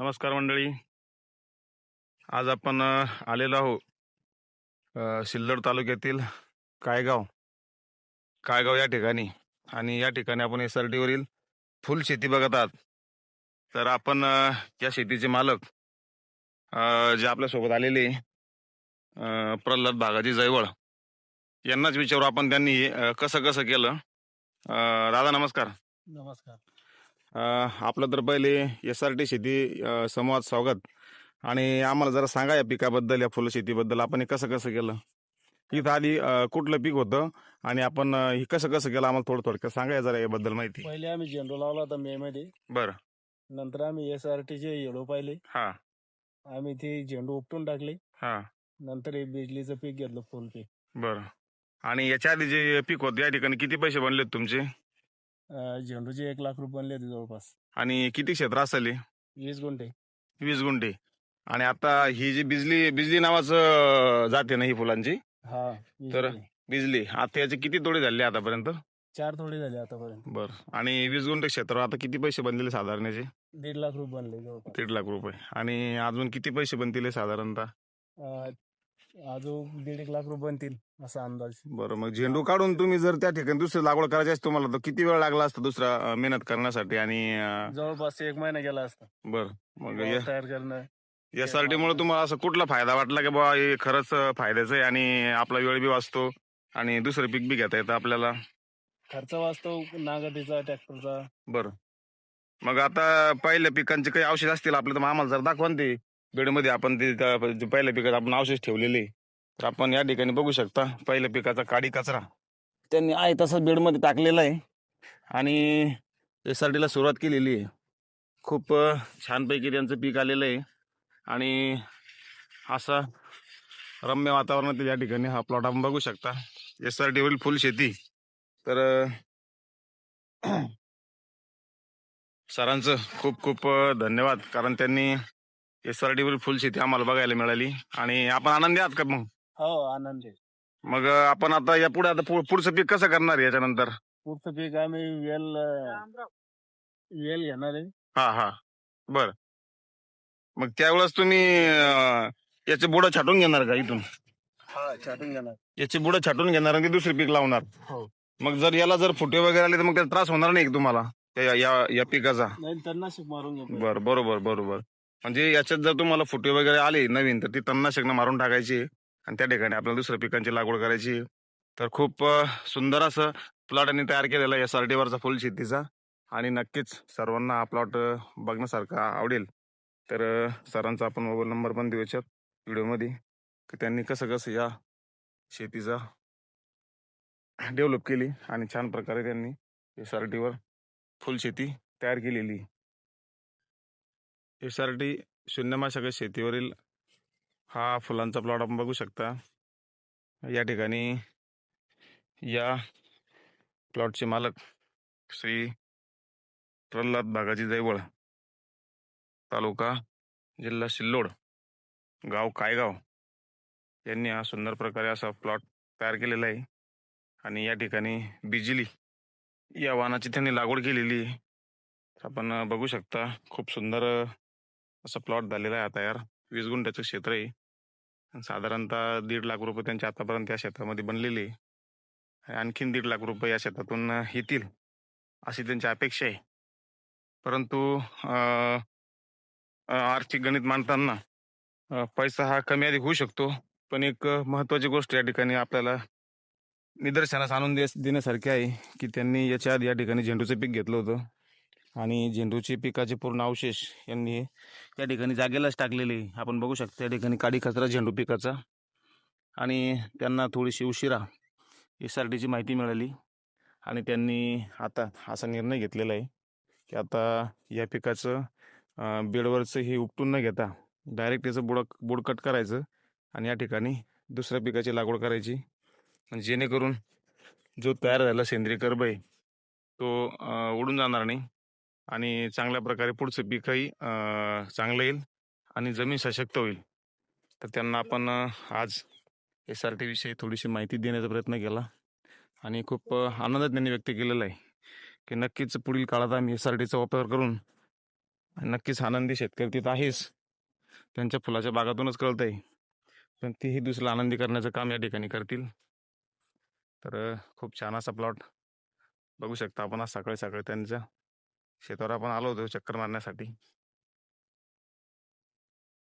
नमस्कार मंडळी. आज आपण आलेलो आहोत अ, सिल्लोड तालुक्यातील कायगाव. कायगाव या ठिकाणी. आणि या ठिकाणी आपण एस आर टीवरील फुल शेती बघत आहात. तर आपण या शेतीचे मालक जे आपल्यासोबत आलेले प्रल्हाद बागाजी जयवळ यांनाच विचारू आपण त्यांनी कसं कसं केलं. राधा दादा नमस्कार. नमस्कार. आपलं तर पहिले एस आर टी शेती समूहात स्वागत. आणि आम्हाला जरा सांगा या पिकाबद्दल या फुलशेतीबद्दल आपण हे कसं कसं केलं? इथं आधी कुठलं पीक होतं? आणि आपण हे कसं कसं केलं? आम्हाला थोडं थोडक्यात सांगा या जरा याबद्दल माहिती. पहिले आम्ही झेंडू लावला होता मे मध्ये. बरं. नंतर आम्ही एस आर टीचे येडो पाहिले. हा. आम्ही ते झेंडू उपटून टाकले. हा. नंतर हे बिजलीचं पीक घेतलं फुल पीक. बरं. आणि याच्या आधी जे पीक होतं या ठिकाणी किती पैसे बनले तुमचे? अं, झेंडूचे एक लाख रुपये बनले होते जवळपास. आणि किती क्षेत्र असेल हे? वीस गुंठे. वीस गुंठे. आणि आता ही जी बिजली बिजली नावाचं जाते ना ही फुलांची? हा वीस तर- गुंठे. बिजली आता याचे किती तोडे झाले आतापर्यंत? चार थोडे झाले आतापर्यंत. बर. आणि वीस गुंठे क्षेत्र आता किती पैसे बनलेले साधारण याचे दीड लाख रुपये बनले जवळपास. दीड लाख रुपये. आणि अजून किती पैसे बनतील हे साधारणतः? अं, अजून दीड एक लाख रुपये बनतील असा अंदाज. बरं मग झेंडू काढून तुम्ही जर त्या ठिकाणी दुसरी लागवड करायची असते तुम्हाला तर किती वेळ लागला असता दुसरा अं, मेहनत करण्यासाठी आणि अं, जवळपास एक महिना गेला असता. बरं मग तयार करणं. टी मुळे तुम्हाला असं कुठला फायदा वाटला की बाबा हे खरंच फायद्याचं आहे आणि आपला वेळ बी वाचतो आणि दुसरं पीक बी घेता येतं आपल्याला? खर्च वाचतो नागटीचा ट्रॅक्टरचा बरं. मग आता पहिल्या पिकांचे काही औषध असतील आपले तर मग आम्हाला जर दाखवा ना ते. बेडमध्ये आपण ते त्या- जे पहिल्या पिकात आपण अवशेष ठेवलेले तर आपण या ठिकाणी बघू शकता पहिल्या पिकाचा काडी कचरा. त्यांनी आहे तसा बेडमध्ये टाकलेला आहे. आणि एस आर टीला सुरुवात केलेली आहे. खूप अ, छानपैकी त्यांचं पीक आलेलं आहे. आणि असा रम्य वातावरणातील या ठिकाणी हा प्लॉट आपण बघू शकता. एस आर टीवरील फुल शेती. तर अ, सरांचं खूप खूप अ, धन्यवाद. कारण त्यांनी एस आर टीवरील फुल शेती आम्हाला बघायला मिळाली. आणि आपण आनंदी आहात का मग? हो आनंद. आहे मग आपण आता या पुढे आता पु- पुढचं पीक कसं करणार याच्यानंतर? पुढचं पीक आम्ही वेल अं, वेल घेणार आहे. हा हा. बर. मग त्यावेळेस तुम्ही अ, याचे बुडं छाटून घेणार का इथून? हा छाटून घेणार. याचे बुडं छाटून घेणार आणि दुसरे पीक लावणार. हो. मग जर याला जर फुटे वगैरे आले तर मग त्याचा त्रास होणार नाही का तुम्हाला? त्या- या या पिकाचा? नाही तणनाशक मारून घेतो बर बरोबर बरोबर. म्हणजे याच्यात जर तुम्हाला फुटे वगैरे आले नवीन तर ती तन्नाशकनं मारून टाकायची आणि त्या ठिकाणी आपल्याला दुसऱ्या पिकांची लागवड करायची. तर खूप सुंदर असं प्लॉटांनी तयार केलेला एस आर वरचा फुल शेतीचा आणि नक्कीच सर्वांना हा प्लॉट बघण्यासारखा आवडेल. तर सरांचा आपण मोबाईल नंबर पण देऊ याच्यात व्हिडिओमध्ये की त्यांनी कसं कसं या शेतीचा डेव्हलप केली आणि छान प्रकारे त्यांनी एस आर टीवर फुल शेती तयार केलेली. एस आर टी शून्यमाशक शेतीवरील हा फुलांचा प्लॉट आपण बघू शकता. या ठिकाणी या प्लॉटचे मालक श्री प्रल्हाद भागाची जैवळ तालुका जिल्हा सिल्लोड गाव कायगाव यांनी हा सुंदर प्रकारे असा प्लॉट तयार केलेला आहे. आणि या ठिकाणी बिजली या वाहनाची त्यांनी लागवड केलेली आहे. आपण बघू शकता खूप सुंदर असा प्लॉट झालेला आहे आता यार. वीस गुंठ्याचं क्षेत्र आहे. आणि साधारणतः दीड लाख रुपये त्यांच्या आतापर्यंत या क्षेत्रामध्ये बनलेले आहे. आणि आणखीन दीड लाख रुपये या शेतातून येतील अशी त्यांची अपेक्षा आहे. परंतु आर्थिक गणित मांडताना पैसा हा कमी अधिक होऊ शकतो. पण एक महत्त्वाची गोष्ट या ठिकाणी आपल्याला निदर्शनास आणून दे देण्यासारखी आहे की त्यांनी याच्या आधी या ठिकाणी झेंडूचं पीक घेतलं होतं. आणि झेंडूचे पिकाचे पूर्ण अवशेष यांनी या ठिकाणी जागेलाच टाकलेले आपण बघू शकतो या ठिकाणी काडी कचरा झेंडू पिकाचा. आणि त्यांना थोडीशी उशिरा एस आर टीची माहिती मिळाली. आणि त्यांनी आता असा निर्णय घेतलेला आहे की आता या पिकाचं बेडवरचं हे उपटून न घेता डायरेक्ट त्याचं बुडक बुड कट करायचं आणि या ठिकाणी दुसऱ्या पिकाची लागवड करायची. जेणेकरून जो तयार झाला सेंद्रिय कर्ब आहे तो उडून जाणार नाही. आणि चांगल्या प्रकारे पुढचं पीकही चांगलं येईल आणि जमीन सशक्त होईल. तर त्यांना आपण आज एस आर टीविषयी थोडीशी माहिती देण्याचा प्रयत्न केला आणि खूप आनंदात त्यांनी व्यक्त केलेला आहे की नक्कीच पुढील काळात आम्ही एस आर टीचा वापर करून नक्कीच आनंदी शेतकरी तिथं आहेच त्यांच्या फुलाच्या बागातूनच कळत आहे पण तीही दुसरं आनंदी करण्याचं काम या ठिकाणी करतील. तर खूप छान असा प्लॉट बघू शकता आपण आज सकाळी सकाळी त्यांच्या शेतावर आपण आलो होतो चक्कर मारण्यासाठी.